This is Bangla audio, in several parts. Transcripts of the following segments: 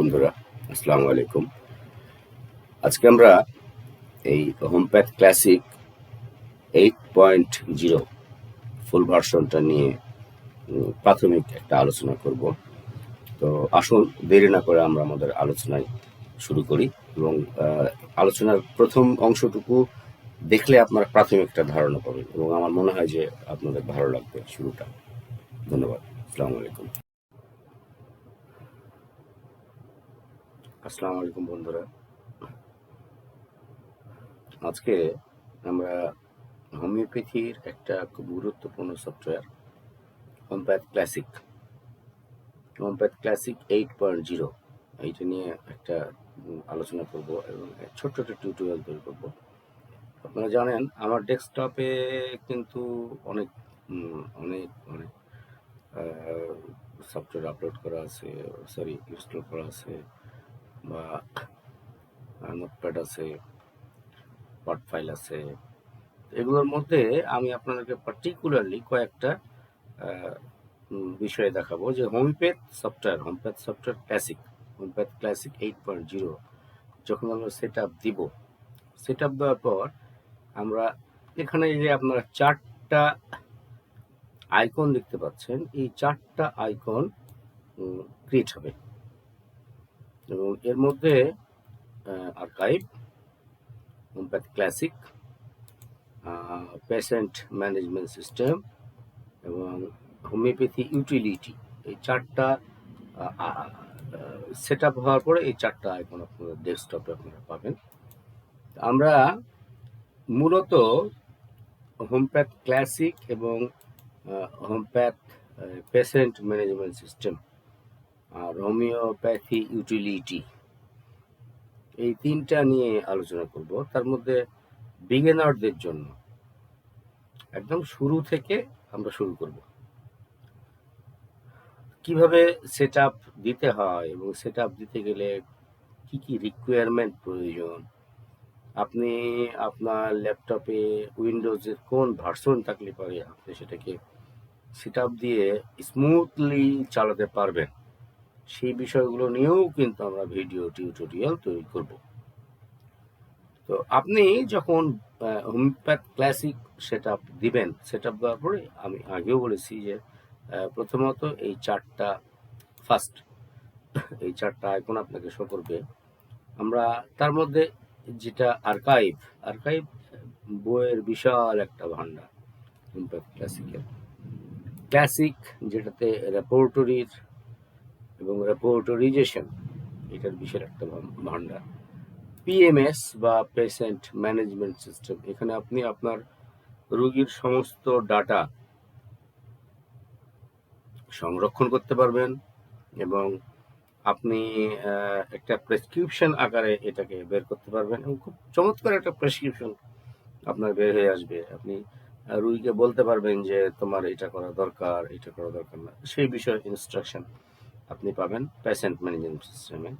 বন্ধুরা, আসসালামু আলাইকুম। আজকে আমরা এই Homepath classic eight point zero full ভার্সনটা নিয়ে প্রাথমিক একটা আলোচনা করব। তো আসুন, দেরি না করে আমরা আমাদের আলোচনায় শুরু করি এবং আলোচনার প্রথম অংশটুকু দেখলে আপনারা প্রাথমিক একটা ধারণা পাবেন এবং আমার মনে হয় যে আপনাদের ভালো লাগবে শুরুটা। ধন্যবাদ। আসসালামু আলাইকুম। আসসালামু আলাইকুম বন্ধুরা। আজকে আমরা হোমিওপ্যাথির একটা খুব গুরুত্বপূর্ণ software Homepath classic. Homepath classic eight point zero, এইটা নিয়ে একটা আলোচনা করব এবং ছোট্ট একটা টিউটোরিয়াল তৈরি করব। আপনারা জানেন, আমার ডেস্কটপে কিন্তু অনেক অনেক অনেক সফটওয়্যার আপলোড করা আছে সরি ইনস্টল করা আছে। বা নোটপ্যাড আছে ওয়ার্ড ফাইল আছে, এগুলোর মধ্যে আমি আপনাদেরকে পার্টিকুলারলি কয়েকটা বিষয় দেখাবো যে Homepath software Homepath software classic Homepath classic eight point zero যখন আমরা সেট আপ দিব সেট আপ দেওয়ার পর আমরা এখানে যে আপনারা চারটা আইকন দেখতে পাচ্ছেন, এই চারটা আইকন ক্রিয়েট হবে। এবং এর মধ্যে archive Homepath classic patient management system এবং হোমিওপ্যাথি ইউটিলিটি এই চারটা সেট আপ হওয়ার পরে এই চারটা আইকন আপনাদের ডেস্কটপে আপনারা পাবেন। আমরা মূলত হোমপ্যাথ ক্লাসিক এবং হোমপ্যাথ পেশেন্ট ম্যানেজমেন্ট সিস্টেম আর হোমিওপ্যাথি ইউটিলিটি। এই তিনটা নিয়ে আলোচনা করব। তার মধ্যে বিগিনারদের জন্য। একদম শুরু থেকে আমরা শুরু করব। কীভাবে সেট আপ দিতে হয় এবং সেট আপ দিতে গেলে কি কি রিকোয়ারমেন্ট প্রয়োজন? আপনি আপনার ল্যাপটপে উইন্ডোজের কোন ভার্সন থাকলে পারে আপনি সেটাকে সেট দিয়ে স্মুথলি চালাতে পারবেন। সেই বিষয়গুলো নিয়েও কিন্তু আমরা ভিডিও টিউটোরিয়াল তৈরি করব। তো আপনি যখন হোমপ্যাথ ক্লাসিক সেট আপ দিবেন সেট আপ দেওয়ার পরে আমি আগেও বলেছি যে প্রথমত এই চারটা ফার্স্ট এই চারটা আইকন আপনাকে শো করবে। আমরা তার মধ্যে যেটা আর্কাইভ আর্কাইভ বইয়ের বিশাল একটা ভান্ডার হোমপ্যাথ ক্লাসিকের ক্লাসিক যেটাতে রেপোর্টরির এবং রেপোর্টরিজেশন এটার বিশাল একটা ভান্ডার পিএমএস বা পেশেন্ট ম্যানেজমেন্ট সিস্টেম এখানে আপনি আপনার রোগীর সমস্ত ডাটা সংরক্ষণ করতে পারবেন এবং আপনি একটা প্রেসক্রিপশন আকারে এটাকে বের করতে পারবেন এবং খুব চমৎকার একটা প্রেসক্রিপশন আপনার বের হয়ে আসবে। আপনি রুগীকে বলতে পারবেন যে তোমার এটা করা দরকার, এটা করা দরকার না, সেই বিষয়ে ইনস্ট্রাকশন আপনি পাবেন পেশেন্ট ম্যানেজমেন্ট সিস্টেমে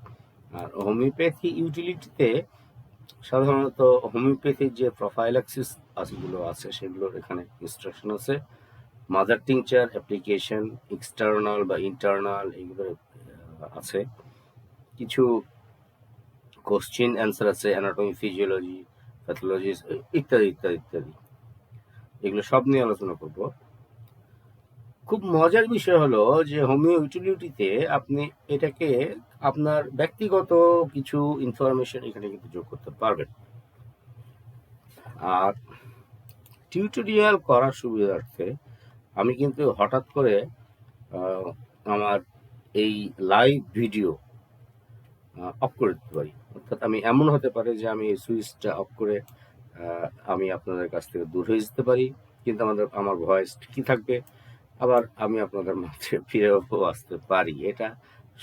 আর হোমিওপ্যাথি ইউটিলিটিতে সাধারণত হোমিওপ্যাথির যে প্রোফাইলাক্সিসগুলো আছে, সেগুলোর এখানে ইনস্ট্রাকশন আছে। মাদার টিংচার অ্যাপ্লিকেশন এক্সটার্নাল বা ইন্টারনাল এগুলো আছে। কিছু কোশ্চিন অ্যান্সার আছে অ্যানাটমি ফিজিওলজি প্যাথোলজি ইত্যাদি ইত্যাদি ইত্যাদি। এগুলো সব নিয়ে আলোচনা করব। খুব মজার বিষয় হলো যে হোমিও ইউটিলিটিতে আপনি এটাকে আপনার ব্যক্তিগত কিছু ইনফরমেশন এখানে কিন্তু যোগ করতে পারবেন। আর টিউটোরিয়াল করার সুবিধার্থে আমি কিন্তু হঠাৎ করে আমার এই লাইভ ভিডিও অফ করে দিতে পারি। অর্থাৎ আমি এমন হতে পারে যে আমি সুইচটা অফ করে আমি আপনাদের কাছ থেকে দূর হয়ে যেতে পারি, কিন্তু আমাদের, আমার ভয়েস ঠিকই থাকবে। আবার আমি আপনাদের মাঝে ফিরেও আসতে পারি। এটা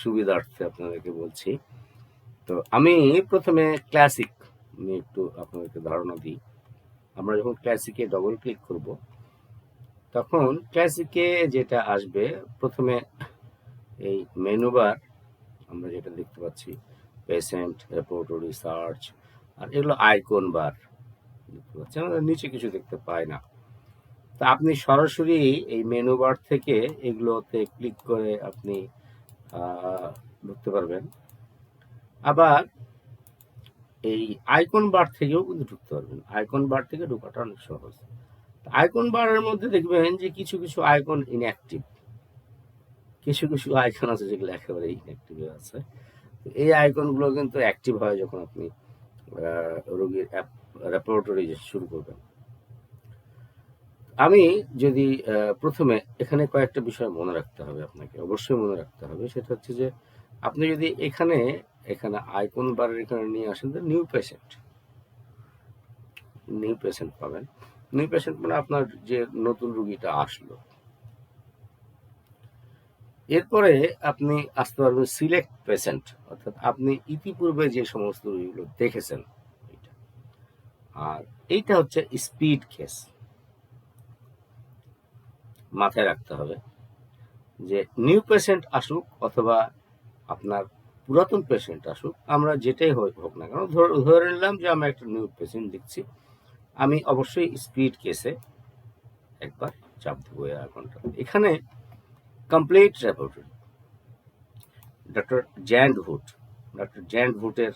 সুবিধার্থে আপনাদেরকে বলছি। তো আমি প্রথমে ক্লাসিক আমি একটু আপনাদেরকে ধারণা দিই। আমরা যখন ক্লাসিকে ডবল ক্লিক করব, তখন ক্লাসিকে যেটা আসবে, প্রথমে এই মেনু বার আমরা যেটা দেখতে পাচ্ছি পেশেন্ট রেপোর্টরি রিসার্চ আর এগুলো আইকন বার দেখতে পাচ্ছি, আমাদের নিচে কিছু দেখতে পাই না। তা আপনি সরাসরি এই মেনু বার থেকে এগুলোতে ক্লিক করে আপনি ঢুকতে পারবেন। আবার এই আইকন বার থেকেও কিন্তু ঢুকতে পারবেন। আইকন বার থেকে ঢোকাটা অনেক সহজ। আইকন বারের মধ্যে দেখবেন যে কিছু কিছু আইকন ইনঅ্যাক্টিভ কিছু কিছু আইকন আছে যেগুলো একেবারে ইনঅ্যাক্টিভ আছে। এই আইকনগুলো কিন্তু অ্যাক্টিভ হয় যখন আপনি রোগীর অ্যাপ রেপোর্টরি শুরু করবেন। আমি যদি প্রথমে এখানে কয়েকটা বিষয় মনে রাখতে হবে আপনাকে, অবশ্যই মনে রাখতে হবে। সেটা হচ্ছে যে, আপনি যদি এখানে এখানে আইকন বারের এখানে নিয়ে আসেন তো নিউ পেশেন্ট নিউ পেশেন্ট পাবেন। নিউ পেশেন্ট মানে আপনার যে নতুন রুগীটা আসলো। এরপরে আপনি আসতে পারবেন সিলেক্ট পেশেন্ট অর্থাৎ আপনি ইতিপূর্বে যে সমস্ত রুগীগুলো দেখেছেন। আর এইটা হচ্ছে স্পিড কেস মাথায় রাখতে হবে যে নিউ পেশেন্ট আসুক অথবা আপনার পুরাতন পেশেন্ট আসুক, আমরা যেটাই হোক না কেন, ধর- নিলাম যে আমরা একটা নিউ পেশেন্ট দেখছি, আমি অবশ্যই স্পিড কেসে একবার চাপ দেবো এই আইকনটা এখানে complete repertory doctor Zandvoort doctor জ্যান্ড হুটের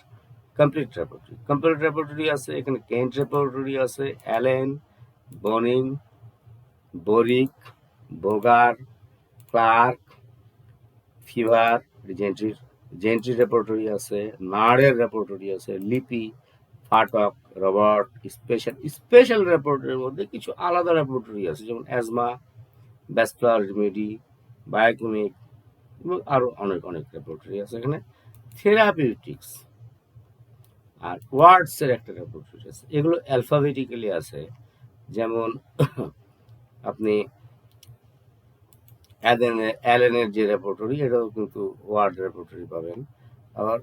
কমপ্লিট রেপোর্টরি কমপ্লিট রেপোর্টরি আছে, এখানে কেন্ট রেপোর্টরি আছে Allen Boenning Boericke Boger Clarke fever জেন্ট্রির Gentry repertory আছে নাড়ের রেপোর্টরি আছে Lippe Phatak Robert special special রেপোর্টরির মধ্যে কিছু আলাদা রেপোর্টরি আছে, যেমন অ্যাজমা ব্যাসপ্লার রেমেডি বায়োকমিক এবং আরও অনেক অনেক রেপোর্টরি আছে। এখানে থেরাপিউটিক্স আর ওয়ার্ডসের একটা রেপোর্টরি আছে। এগুলো অ্যালফাবেটিক্যালি আছে। যেমন আপনি অ্যালেনের যে রেপোর্টরি এটাও কিন্তু ওয়ার্ড রেপোর্টরি পাবেন। আবার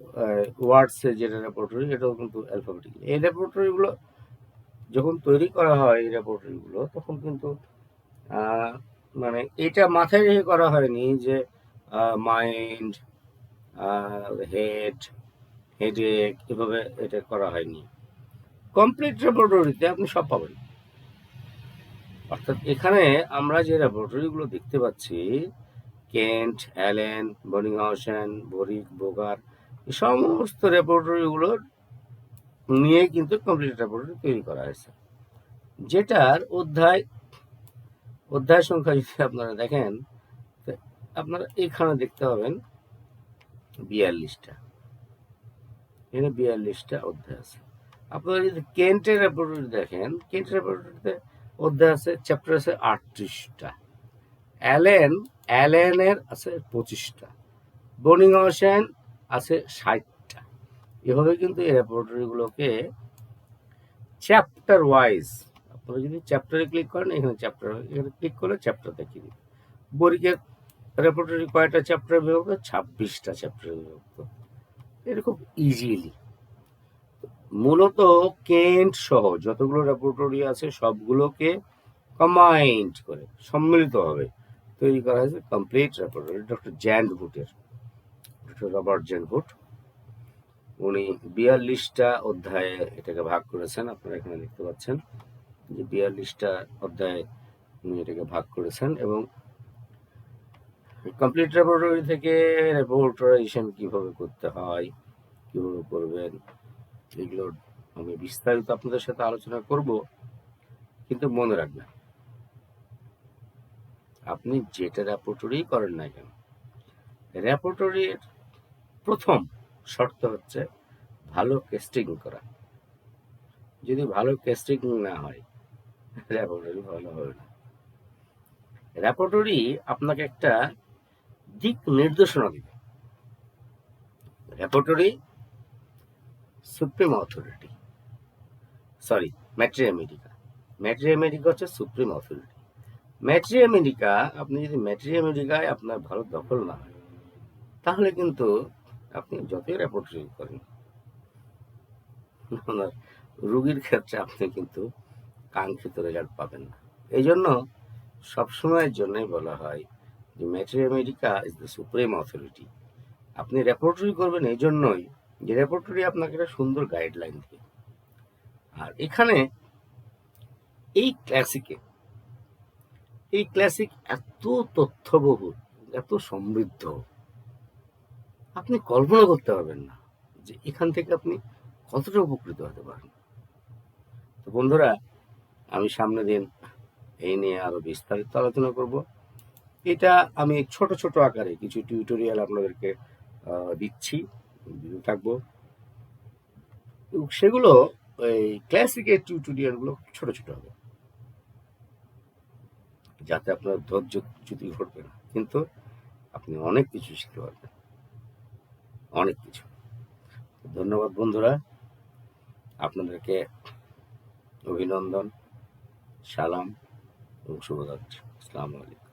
ওয়ার্ডসের যেটা রেপোর্টরি এটাও কিন্তু অ্যালফাবেটিক্যালি এই রেপোর্টরিগুলো যখন তৈরি করা হয়, এই রেপোর্টরিগুলো তখন কিন্তু মানে এটা মাথায় রেখে করা হয়নি যে মাইন্ড হেড হেডেক এভাবে এটা করা হয়নি। কমপ্লিট রেপোর্টরিতে আপনি সব পাবেন। অর্থাৎ এখানে আমরা যে রেপোর্টরিগুলো দেখতে পাচ্ছি Kent Allen Boenninghausen Boericke Boger এই সমস্ত রেপোর্টরিগুলো নিয়ে কিন্তু কমপ্লিট রেপোর্টরি তৈরি করা হয়েছে। যেটার অধ্যায় অধ্যায় সংখ্যা যদি আপনারা দেখেন আপনারা এখানে দেখতে পাবেন বিয়াল্লিশটা। এখানে বিয়াল্লিশটা অধ্যায় আছে। আপনারা যদি কেন্টের রেপোর্টরি দেখেন কেন্টের রেপোর্টরিতে অধ্যায় আছে চ্যাপ্টার আছে আটত্রিশটা। অ্যালেন, অ্যালেনের আছে পঁচিশটা। বনিং হোসেন আছে ষাটটা। এভাবে কিন্তু এই রেপোর্টরিগুলোকে চ্যাপ্টার ওয়াইজ আপনারা যদি চ্যাপ্টারে ক্লিক করেন, এখানে চ্যাপ্টার এখানে ক্লিক করলে চ্যাপ্টার দেখিয়ে দিবে। বরিকের রেপোর্টরি কয়টা চ্যাপ্টার বিভক্ত? ছাব্বিশটা চ্যাপ্টারে বিভক্ত। খুব ইজিলি মূলত কেন্ট সহ যতগুলো রেপোর্টরি আছে, সবগুলোকে কম্বাইন্ড করে সম্মিলিত সম্মিলিতভাবে তৈরি করা হয়েছে কমপ্লিট রেপোর্টরি ডক্টর জ্যান্ড ভুটের ডক্টর রবার্ট জ্যান্ড ভুট উনি বিয়াল্লিশটা অধ্যায়ে এটাকে ভাগ করেছেন, আপনারা এখানে দেখতে পাচ্ছেন যে বিয়াল্লিশটা অধ্যায়ে উনি এটাকে ভাগ করেছেন এবং কমপ্লিট রেপোর্টরি থেকে রেপোর্টারাইজেশন কীভাবে করতে হয়, কীভাবে করবেন এগুলো আমি বিস্তারিত আপনাদের সাথে আলোচনা করব, কিন্তু মনে রাখবেন, আপনি যেটা রেপোর্টরি করেন না কেন রেপোর্টরির প্রথম শর্ত হচ্ছে ভালো কেস্টিং করা। যদি ভালো কেস্টিং না হয় রেপোর্টরি ভালো হবে না। রেপোর্টরি আপনাকে একটা দিক নির্দেশনা দিবে। Repertory supreme authority sorry materia medica materia medica হচ্ছে সুপ্রিম অথরিটি ম্যাট্রি আমেরিকা আপনি যদি ম্যাট্রি মেডিকায় আপনার ভারত দখল না হয়, তাহলে কিন্তু আপনি যতই রেপোর্টরি করেন, আপনার রুগীর ক্ষেত্রে আপনি কিন্তু কাঙ্ক্ষিত রেজাল্ট পাবেন না। এই জন্য সবসময়ের জন্যই বলা হয় যে materia medica is the supreme authority আপনি রেপোর্টরি করবেন এই জন্যই যে রেপোর্টরি আপনাকে একটা সুন্দর গাইডলাইন দেবে। আর এখানে এই ক্লাসিকে এই ক্লাসিক এত তথ্যবহুল, এত সমৃদ্ধ, আপনি কল্পনা করতে পারবেন না যে এখান থেকে আপনি কতটা উপকৃত হতে পারেন তো বন্ধুরা, আমি সামনে দিন এই নিয়ে আরও বিস্তারিত আলোচনা করব। এটা আমি ছোট ছোট আকারে কিছু টিউটোরিয়াল আপনাদেরকে দিচ্ছি। দিতে থাকব। সেগুলো এই ক্লাসিকের টিউটোরিয়ালগুলো ছোট ছোট হবে। যাতে আপনার ধৈর্য চ্যুতি ঘটবে না। কিন্তু আপনি অনেক কিছু শিখতে পারবেন। অনেক কিছু। ধন্যবাদ বন্ধুরা। আপনাদেরকে অভিনন্দন, সালাম এবং শুভরাত্রি। আসসালামু আলাইকুম।